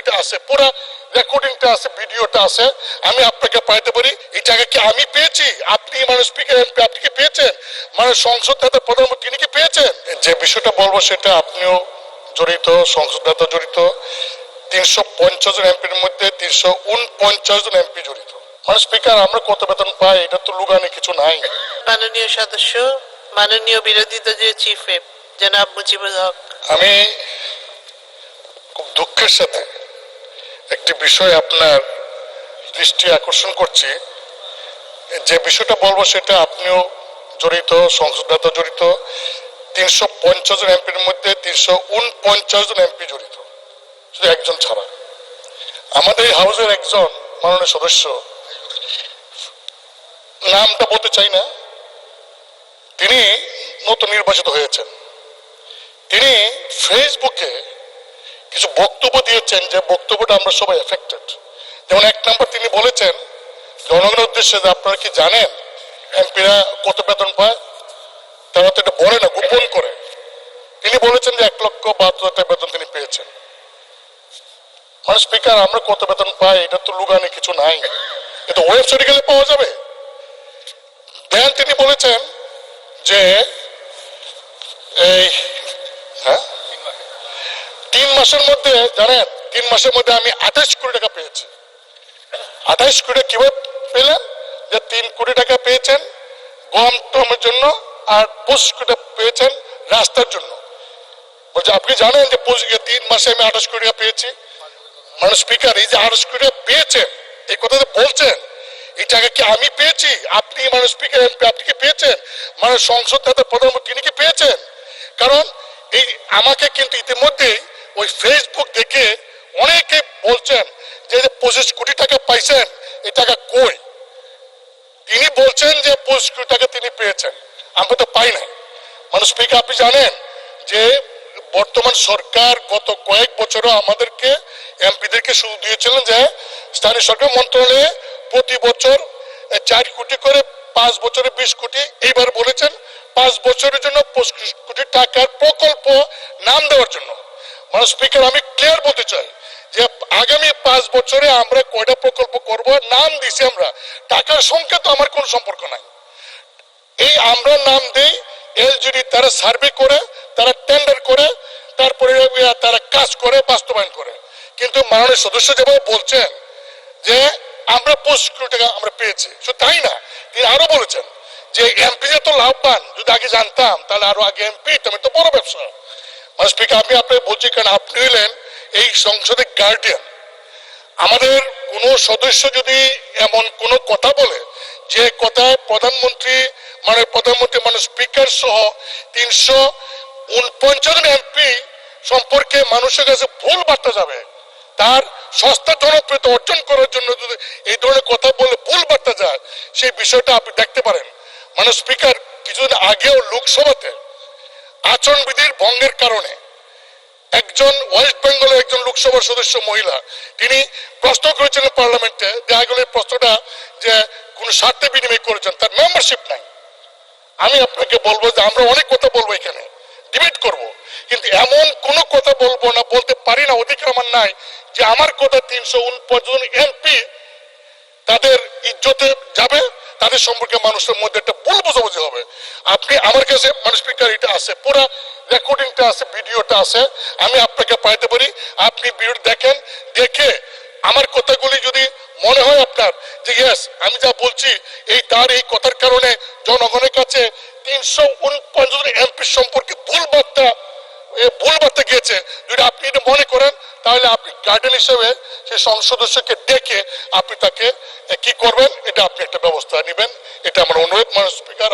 এটা আছে পুরো রেকর্ডিংটা আছে ভিডিওটা আছে আমি আপনাকে পাইতে পারি। এই জায়গা কি আমি পেয়েছি? আপনি মানে স্পিকার এমপি আপনি কি পেয়েছেন? মানে সংসদ নেতা প্রধানমন্ত্রী তিনি কি পেয়েছেন? যে বিষয়টা বলব সেটা আপনিও জড়িত সংসদ নেতা জড়িত। তিনশো পঞ্চাশ জন এমপির মধ্যে তিনশো উনপঞ্চাশ জন এমপি জড়িত। মানে স্পিকার আমরা কত বেতন পাই? এটা তো লুগানে কিছু নাই। মাননীয় সদস্য মাননীয় বিরোধী দলীয় চিফ হুইপ জনাব মুজিবুল হক। আমি খুব দুঃখের সাথে একটি বিষয় আপনার দৃষ্টি আকর্ষণ করছি। যে বিষয়টা বলব সেটা আপনিও জড়িত সংসদ জড়িত, তিনশো পঞ্চাশ জন এমপির মধ্যে তিনশো উনপঞ্চাশ জন এমপি জড়িত, শুধু একজন ছাড়া। আমাদের এই হাউসের একজন মাননীয় সদস্য, নামটা বলতে চাই না, তিনি নতুন নির্বাচিত হয়েছেন। তিনি ফেসবুকে কিছু বক্তব্য দিয়েছেন যে বক্তব্যটা আমরা সবাই এফেক্টেড যেমন এক নম্বর তিনি বলেছেন, জনগণের উদ্দেশ্যে যে আপনারা কি জানেন, এমপিরা কত বেতন পায়? তারা তো এটা বলে না, গোপন করে। তিনি বলেছেন যে এক লক্ষ বাহাত্তর হাজার বেতন তিনি পেয়েছেন। মানে স্পিকার আমরা কত বেতন পাই, এটা তো লুগানে কিছু নাই। এটা ওয়েবসাইটে গেলে পাওয়া যাবে। দেন তিনি বলেছেন যে, এই মাসের মধ্যে, জানেন, তিন মাসের মধ্যে আমি আঠাশ কোটি টাকা পেয়েছি। আঠাশ কোটি কীভাবে পেলেন যে তিন কোটি টাকা পেয়েছেন গম টমের জন্য আর পঁচিশ কোটি পেয়েছেন রাস্তার জন্য। বলছে, আপনি জানেন যে তিন মাসে আমি আঠাশ কোটি টাকা পেয়েছি? মানে স্পিকার এই যে আঠাশ কোটি টাকা পেয়েছেন, এই কথা বলছেন, এই টাকা কি আমি পেয়েছি? আপনি মানে স্পিকার এমপি আপনি কি পেয়েছেন? মানে সংসদ নেতা, প্রধানমন্ত্রী, তিনি কি পেয়েছেন? কারণ এই আমাকে কিন্তু ইতিমধ্যেই ওই ফেসবুক দেখে অনেকে বলছেন যে পঁচিশ কোটি টাকা পাইছেন, এই টাকা কই? তিনি বলছেন যে পঁচিশ কোটি টাকা তিনি পেয়েছেন। আমরা তো পাই নাই। মানে স্পিকার আপনি জানেন যে বর্তমান সরকার গত কয়েক বছরও আমাদেরকে, এমপিদেরকে শুরু দিয়েছিলেন যে স্থানীয় সরকার মন্ত্রণালয়ে প্রতি বছর চার কোটি করে পাঁচ বছরে বিশ কোটি এইবার বলেছেন, পাঁচ বছরের জন্য পঁচিশ কোটি টাকার প্রকল্প নাম দেওয়ার জন্য। মানে স্পিকার আমি ক্লিয়ার বলতে চাই যে আগামী পাঁচ বছরে আমরা কয়টা প্রকল্প করব, নাম দিছি আমরা। টাকার সংখ্যা তো আমার কোনো সম্পর্ক নাই। এই আমরা নাম দেই এলজিডি তারা সার্ভে করে, তারা টেন্ডার করে, তারপরে তারা কাজ করে, বাস্তবায়ন করে। কিন্তু মাননীয় সদস্য যেভাবে বলছেন যে আমরা পঁচিশ টাকা আমরা পেয়েছি, শুধু তাই না, তিনি আরও বলেছেন যে এমপি যে তো লাভবান। যদি আগে জানতাম, তাহলে আরও আগে এমপি তো বড় ব্যবসা। মানে স্পিকার আমি আপনাকে বলছি, কারণ আপনি হইলেন এই সংসদের গার্ডিয়ান আমাদের কোনো সদস্য যদি এমন কোনো কথা বলে, যে কথায় প্রধানমন্ত্রী মানে প্রধানমন্ত্রী মানে স্পিকার সহ তিনশো উনপঞ্চাশ এমপি সম্পর্কে মানুষের কাছে ভুল বার্তা যাবে, তার সস্তা জনপ্রিয়তা অর্জন করার জন্য যদি এই ধরনের কথা বলে ভুল বার্তা যায়, সেই বিষয়টা আপনি দেখতে পারেন। মানে স্পিকার কিছুদিন আগেও লোকসভাতে আচরণবিধির ভঙ্গের কারণে একজন ওয়েস্ট বেঙ্গলের একজন লোকসভার সদস্য মহিলা, তিনি প্রশ্ন করেছিলেন পার্লামেন্টে দেখা প্রশ্নটা যে, কোন স্বার্থে বিনিময় করেছেন, তার মেম্বারশিপ নাই। আমি আপনাকে বলব যে, আমরা অনেক কথা বলব এখানে, ডিবেট করব, কিন্তু এমন কোনো কথা বলব না, বলতে পারি না, অধিকার আমার নাই যে, আমার কথা তিনশো উনপঞ্চাশ এমপি তাদের ইজ্জতে যাবে তাদের সম্পর্কে মানুষের মধ্যে একটা ভুল বোঝাবুঝি হবে। আপনি আমার কাছে মানে স্পিকার এটা আছে, পুরো রেকর্ডিংটা আছে ভিডিওটা আছে, আমি আপনাকে পাইতে পারি। আপনি ভিডিও দেখেন, দেখে আমার কথাগুলি যদি মনে হয় আপনার যে ইয়েস আমি যা বলছি, এই তার এই কথার কারণে জনগণের কাছে তিনশো উনপঞ্চাশ এমপি সম্পর্কে ভুল বার্তা ভুল বার্তা গিয়েছে। যদি আপনি এটা মনে করেন, তাহলে আপনি গার্ডেন হিসেবে সেই সদস্যকে ডেকে আপনি তাকে কি করবেন, এটা আপনি একটা ব্যবস্থা নেবেন। এটা আমার অনুরোধ মানে স্পিকার